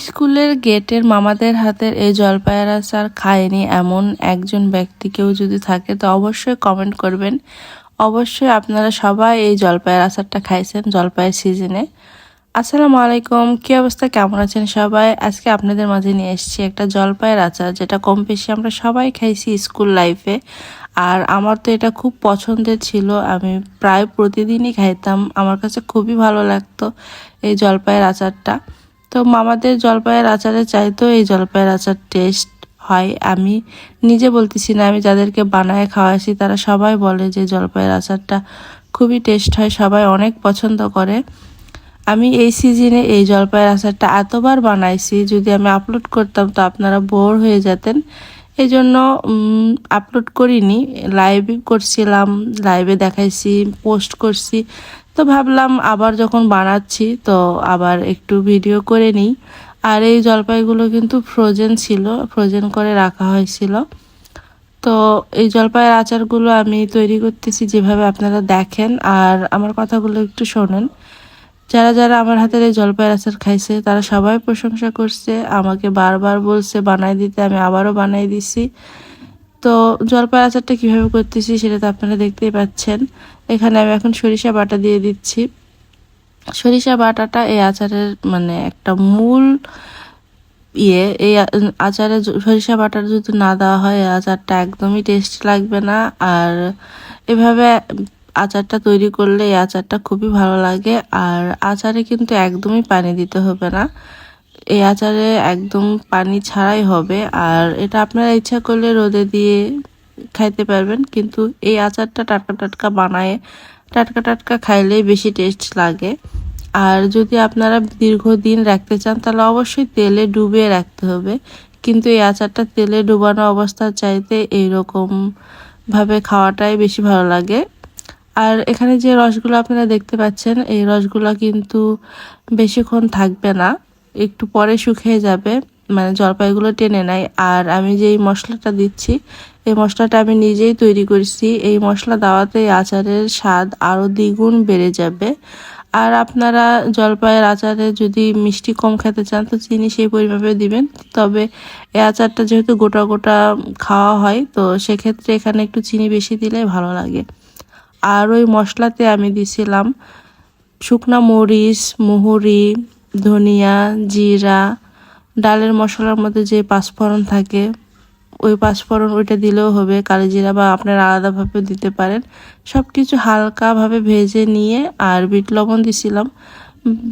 স্কুলের গেটের মামাদের হাতের এই জলপাইয়ের আচার খায়নি এমন একজন ব্যক্তি কেউ যদি থাকে, তো অবশ্যই কমেন্ট করবেন। অবশ্যই আপনারা সবাই এই জলপাইয়ের আচারটা খাইছেন জলপাইয়ের সিজনে আসসালামু আলাইকুম, কী অবস্থা, কেমন আছেন সবাই? আজকে আপনাদের মাঝে নিয়ে এসেছি একটা জলপাইয়ের আচার, যেটা কম বেশি আমরা সবাই খাইছি স্কুল লাইফে আর আমার তো এটা খুব পছন্দের ছিল, আমি প্রায় প্রতিদিনই খাইতাম, আমার কাছে খুবই ভালো লাগতো এই জলপাইয়ের আচারটা। তো মামাদের জলপাইয়ের আচারে চাইতো এই জলপাইয়ের আচার টেস্ট হয়। আমি নিজে বলতেছি না, আমি যাদেরকে বানায় খাওয়াইছি, তারা সবাই বলে যে জলপাইয়ের আচারটা খুবই টেস্ট হয়, সবাই অনেক পছন্দ করে। আমি এই সিজনে এই জলপাইয়ের আচারটা এতবার বানাইছি, যদি আমি আপলোড করতাম তো আপনারা বোর হয়ে যেতেন। এই জন্য আপলোড করিনি লাইভে করছিলাম লাইভে দেখাইছি পোস্ট করছি। তো ভাবলাম আবার যখন বানাচ্ছি, তো আবার একটু ভিডিও করে নিই। আর এই জলপাইগুলো কিন্তু ফ্রোজেন ছিল ফ্রোজেন করে রাখা হয়েছিল। তো এই জলপাইয়ের আচারগুলো আমি তৈরি করতেছি যেভাবে আপনারা দেখেন। আর আমার কথাগুলো একটু শোনেন। যারা যারা আমার হাতের এই জলপাইয়ের আচার খাইছে, তারা সবাই প্রশংসা করছে, আমাকে বারবার বলছে বানাই দিতে আমি আবারও বানাই দিছি। তো জলপাই আচারটা কীভাবে করতেছি সেটা তো আপনারা দেখতেই পাচ্ছেন। এখানে আমি এখন সরিষা বাটা দিয়ে দিচ্ছি। সরিষা বাটাটা এই আচারের মানে একটা মূল ইয়ে। এই আচারে সরিষা বাটার যদি না দেওয়া হয়, এই আচারটা একদমই টেস্ট লাগবে না। আর এভাবে আচারটা তৈরি করলে এই আচারটা খুবই ভালো লাগে। আর আচারে কিন্তু একদমই পানি দিতে হবে না। এই আচারে একদম পানি ছাড়াই হবে। আর এটা আপনারা ইচ্ছা করলে রোদে দিয়ে খাইতে পারবেন, কিন্তু এই আচারটা টাটকা টাটকা বানায় টাটকা টাটকা খাইলে বেশি টেস্ট লাগে। আর যদি আপনারা দীর্ঘদিন রাখতে চান, তাহলে অবশ্যই তেলে ডুবিয়ে রাখতে হবে। কিন্তু এই আচারটা তেলে ডুবানো অবস্থার চাইতে এইরকম ভাবে খাওয়াটাই বেশি ভালো লাগে। আর এখানে যে রসগুলো আপনারা দেখতে পাচ্ছেন, এই রসগুলো কিন্তু বেশিক্ষণ থাকবে না। একটু পরে শুকিয়ে যাবে মানে জলপাইগুলো টেনে নেয়। আর আমি যে এই মশলাটা দিচ্ছি, এই মশলাটা আমি নিজেই তৈরি করছি। এই মশলা দেওয়াতে আচারের স্বাদ আরও দ্বিগুণ বেড়ে যাবে। আর আপনারা জলপাইয়ের আচারে যদি মিষ্টি কম খেতে চান, তো চিনি সেই পরিমাপে দিবেন। তবে এই আচারটা যেহেতু গোটা গোটা খাওয়া হয়, তো সেক্ষেত্রে এখানে একটু চিনি বেশি দিলে ভালো লাগে। আর ওই মশলাতে আমি দিছিলাম শুকনা মরিচ, মুহুরি ধনিয়া, জিরা, ডালের মশলার মধ্যে যে পাঁচফোড়ন থাকে, ওই পাঁচফোড়ন ওইটা দিলেও হবে। কালি জিরা বা আপনারা আলাদাভাবে দিতে পারেন। সব কিছু হালকাভাবে ভেজে নিয়ে আর বিট লবণ দিছিলাম।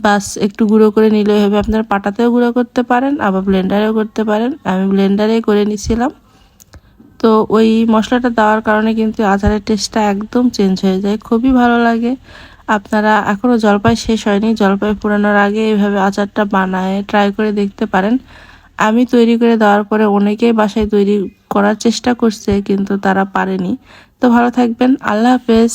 বাস একটু গুঁড়ো করে নিলেও হবে। আপনারা পাটাতেও গুঁড়ো করতে পারেন, আবার ব্লেন্ডারেও করতে পারেন। আমি ব্লেন্ডারে করে নিছিলাম। তো ওই মশলাটা দেওয়ার কারণে কিন্তু আচারের টেস্টটা একদম চেঞ্জ হয়ে যায়। খুবই ভালো লাগে। আপনারা এখনও জলপাই শেষ হয়নি। জলপাই পুরানোর আগে এইভাবে আচারটা বানায় ট্রাই করে দেখতে পারেন। আমি তৈরি করে দেওয়ার পরে অনেকেই বাসায় তৈরি করার চেষ্টা করছে, কিন্তু তারা পারেনি। তো ভালো থাকবেন। আল্লাহ হাফেজ।